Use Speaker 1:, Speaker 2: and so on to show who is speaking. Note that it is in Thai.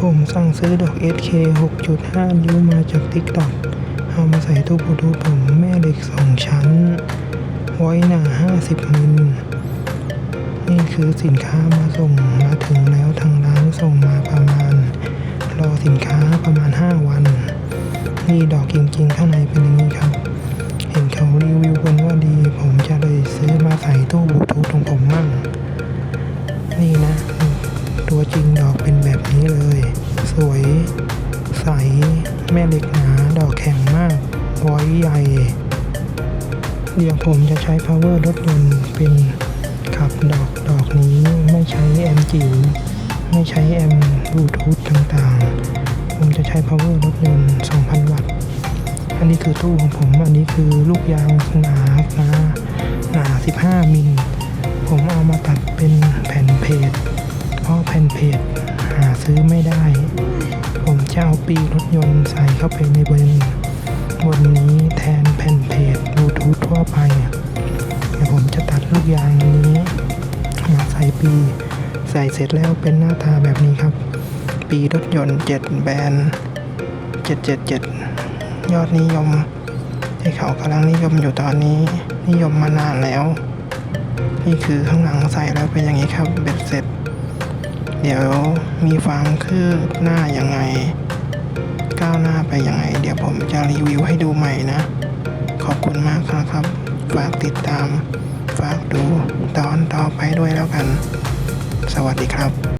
Speaker 1: ผมสั่งซื้อดอก SK 6.5 นิ้วมาจาก TikTok เอามาใส่ตู้บลูทูผมแม่เหล็ก2ชั้น ไว้หนา 50 มิล นี่คือสินค้ามาส่งมาถึงแล้วทางร้านส่งมาประมาณ รอสินค้าประมาณ 5 วัน นี่ดอกจริงๆข้างในเป็นอย่างนี้ครับ เห็นเขารีวิวกันว่าดี ผมจะเลยซื้อมาใส่ตู้บูทูธของผมมั่ง นี่นะ แม่เหล็กหนาดอกแข็งมากไว้ใหญ่เดี๋ยวผมจะใช้ power รถยนต์เป็นขับดอกดอกนี้ไม่ใช้แอมจิ๋วไม่ใช้แอมบลูทูธต่างๆ ผมจะใช้ power รถยนต์ 2,000 วัตต์ อันนี้คือตู้ของผม อันนี้คือลูกยางหนาหนาหนา 15 มิล ผมเอามาตัดเป็นแผ่นเพจ เพราะแผ่นเพจหาซื้อไม่ได้ จะเอาปีรถยนต์ใส่เข้าไปในบนบนนี้แทนแผ่นเพจบลูทูธทั่วไปเดี๋ยวผมจะตัดลูกยางนนี้มาใส่ปีใส่เสร็จแล้วเป็นหน้าตาแบบนี้ครับ ปีรถยนต์ 7 แบรนด์ 777 ยอดนิยม ที่เขากำลังนิยมอยู่ตอนนี้ นิยมมานานแล้ว นี่คือข้างหลังใส่แล้วเป็นอย่างนี้ครับเบ็ดเสร็จ เดี๋ยวมีความคืบหน้ายังไง ก้าวหน้าไปยังไง เดี๋ยวผมจะรีวิวให้ดูใหม่นะ ขอบคุณมากครับ ฝากติดตาม ฝากดูตอนต่อไปด้วยแล้วกัน สวัสดีครับ